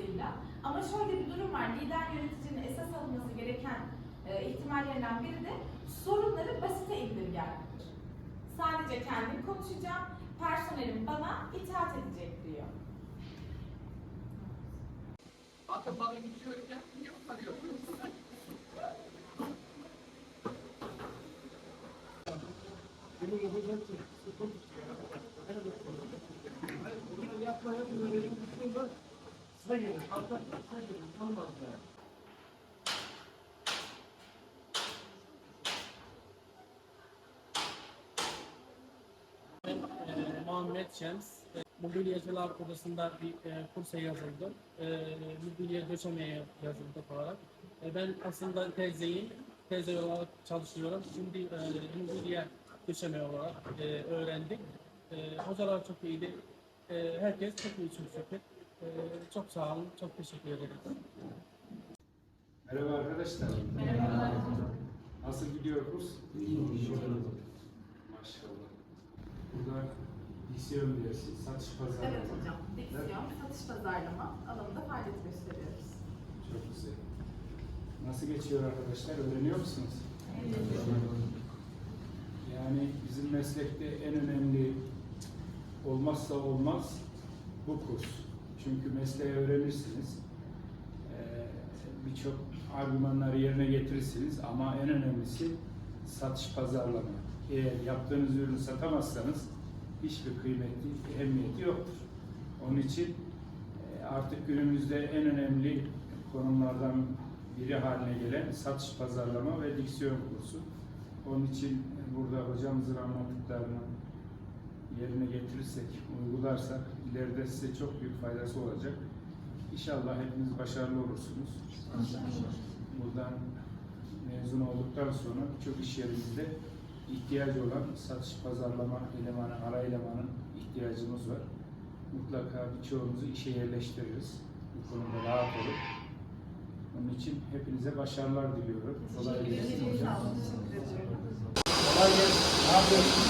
olmasıyla. Ama şöyle bir durum var. Lider yöneticinin esas alınması gereken e, ihtimallerinden biri de sorunları basite indirgenmedir. Sadece kendim konuşacağım, personelim bana itaat edecek diyor. Atı balı gidiyorken niye arıyor? Ben e, Muhammed Şems. E, Mobilyacılar Odası'nda bir e, kursa yazıldım. E, mobilya döşemeye yazıldık olarak. E, ben aslında teyzeyim. Teyze olarak çalışıyorum. Şimdi e, mobilya döşeme olarak e, öğrendik. E, hocalar çok iyiydi. E, herkes çok iyi çok şükür. E, çok sağ olun. Çok teşekkür ederim. Merhaba arkadaşlar. Merhabalar. Nasıl gidiyor kurs? Maşallah. Burada diksiyon dersi, satış pazarı. Evet hocam, diksiyon, satış pazarlama alanında faaliyet gösteriyoruz. Çok güzel. Nasıl geçiyor arkadaşlar? Öğreniyor musunuz? Yani bizim meslekte en önemli olmazsa olmaz bu kurs. Çünkü mesleği öğrenirsiniz. Ee, Birçok argümanları yerine getirirsiniz ama en önemlisi satış pazarlama. Eğer yaptığınız ürünü satamazsanız hiçbir kıymeti, ehemmiyeti yoktur. Onun için e, artık günümüzde en önemli konumlardan biri haline gelen satış pazarlama ve diksiyon kursu. Onun için burada hocamızın anlattıklarını yerine getirirsek, uygularsak ileride size çok büyük faydası olacak. İnşallah hepiniz başarılı olursunuz. Buradan mezun olduktan sonra birçok iş yerimizde ihtiyacı olan satış pazarlama elemanı, ara elemanın ihtiyacımız var. Mutlaka birçoğumuzu işe yerleştiririz. Bu konuda rahat olun. Onun için hepinize başarılar diliyorum. Kolay gelsin hocam. Kolay gelsin. Ne yapıyorsun?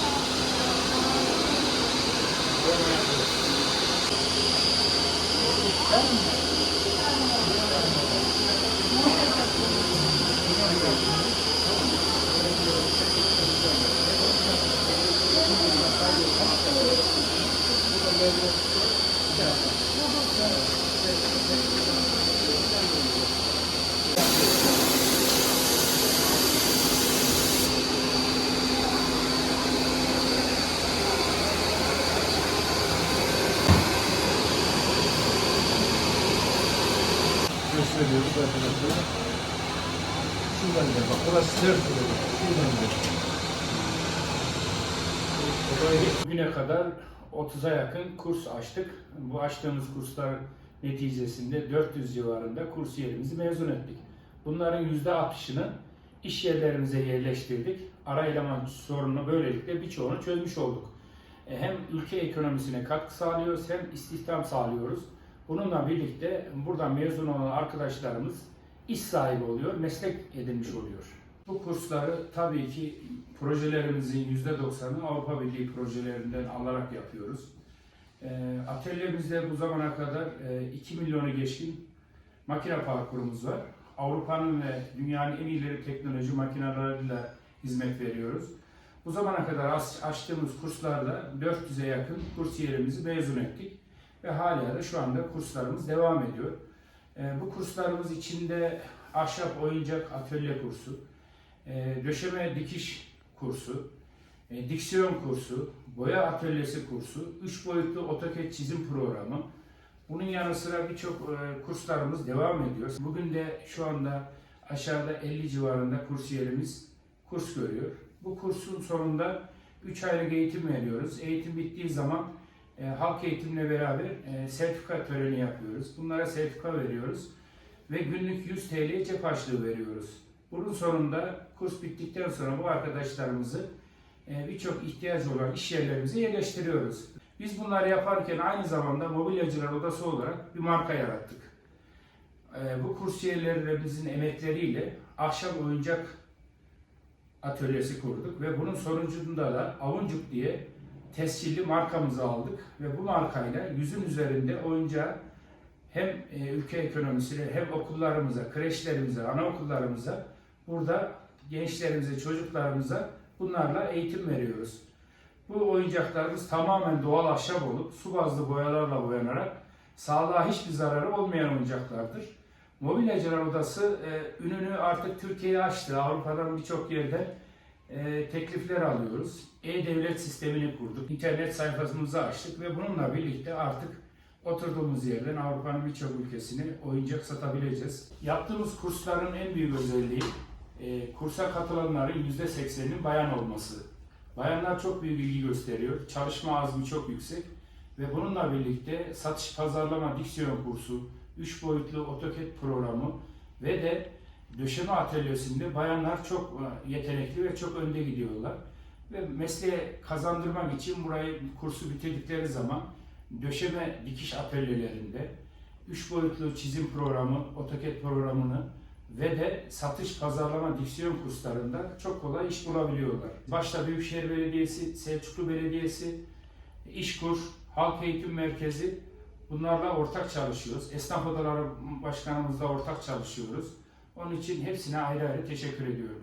Gösteriyoruz arkadaşlar. Şuradan gel bak burası sert olacak. Şuradan gel. Bugüne kadar 30'a yakın kurs açtık. Bu açtığımız kurslar neticesinde 400 civarında kursiyerimizi mezun ettik. Bunların %60'ını iş yerlerimize yerleştirdik. Ara eleman sorununu böylelikle birçoğunu çözmüş olduk. E, Hem ülke ekonomisine katkı sağlıyoruz hem istihdam sağlıyoruz. Bununla birlikte buradan mezun olan arkadaşlarımız iş sahibi oluyor, meslek edinmiş oluyor. Bu kursları tabii ki projelerimizin %90'ını Avrupa Birliği projelerinden alarak yapıyoruz. E, Atölyemizde bu zamana kadar e, 2 milyonu geçkin makine parkurumuz var. Avrupa'nın ve dünyanın en ileri teknoloji makineleriyle hizmet veriyoruz. Bu zamana kadar aç- açtığımız kurslarda 400'e yakın kursiyerimizi mezun ettik ve hala da şu anda kurslarımız devam ediyor. E, bu kurslarımız içinde ahşap oyuncak atölye kursu, e, döşeme dikiş kursu, e, diksiyon kursu, boya atölyesi kursu, 3 boyutlu AutoCAD çizim programı. Bunun yanı sıra birçok e, kurslarımız devam ediyor. Bugün de şu anda aşağıda 50 civarında kursiyerimiz kurs görüyor. Bu kursun sonunda 3 aylık eğitim veriyoruz. Eğitim bittiği zaman e, halk eğitimle beraber e, sertifika töreni yapıyoruz. Bunlara sertifika veriyoruz ve günlük 100 TL cep harçlığı veriyoruz. Bunun sonunda kurs bittikten sonra bu arkadaşlarımızı e, birçok ihtiyacı olan iş yerlerimize yerleştiriyoruz. Biz bunları yaparken aynı zamanda mobilyacılar odası olarak bir marka yarattık. E, bu kursiyerlerimizin emekleriyle ahşap oyuncak atölyesi kurduk ve bunun sonucunda da Avuncuk diye tescilli markamızı aldık ve bu markayla yüzün üzerinde oyuncağı hem e, ülke ekonomisine hem okullarımıza, kreşlerimize, anaokullarımıza burada gençlerimize, çocuklarımıza bunlarla eğitim veriyoruz. Bu oyuncaklarımız tamamen doğal ahşap olup su bazlı boyalarla boyanarak sağlığa hiçbir zararı olmayan oyuncaklardır. Mobilyacılar Odası e, ününü artık Türkiye'ye açtı. Avrupa'dan birçok yerden e, teklifler alıyoruz. E-Devlet sistemini kurduk. İnternet sayfamızı açtık ve bununla birlikte artık oturduğumuz yerden Avrupa'nın birçok ülkesine oyuncak satabileceğiz. Yaptığımız kursların en büyük özelliği e, kursa katılanların %80'inin bayan olması. Bayanlar çok büyük ilgi gösteriyor. Çalışma azmi çok yüksek. Ve bununla birlikte satış pazarlama diksiyon kursu, 3 boyutlu AutoCAD programı ve de döşeme atölyesinde bayanlar çok e, yetenekli ve çok önde gidiyorlar. Ve mesleğe kazandırmak için burayı kursu bitirdikleri zaman döşeme dikiş atölyelerinde 3 boyutlu çizim programı, AutoCAD programını ve de satış pazarlama diksiyon kurslarında çok kolay iş bulabiliyorlar. Başta Büyükşehir Belediyesi, Selçuklu Belediyesi, İşkur, Halk Eğitim Merkezi bunlarla ortak çalışıyoruz. Esnaf Odaları Başkanımızla ortak çalışıyoruz. Onun için hepsine ayrı ayrı teşekkür ediyorum.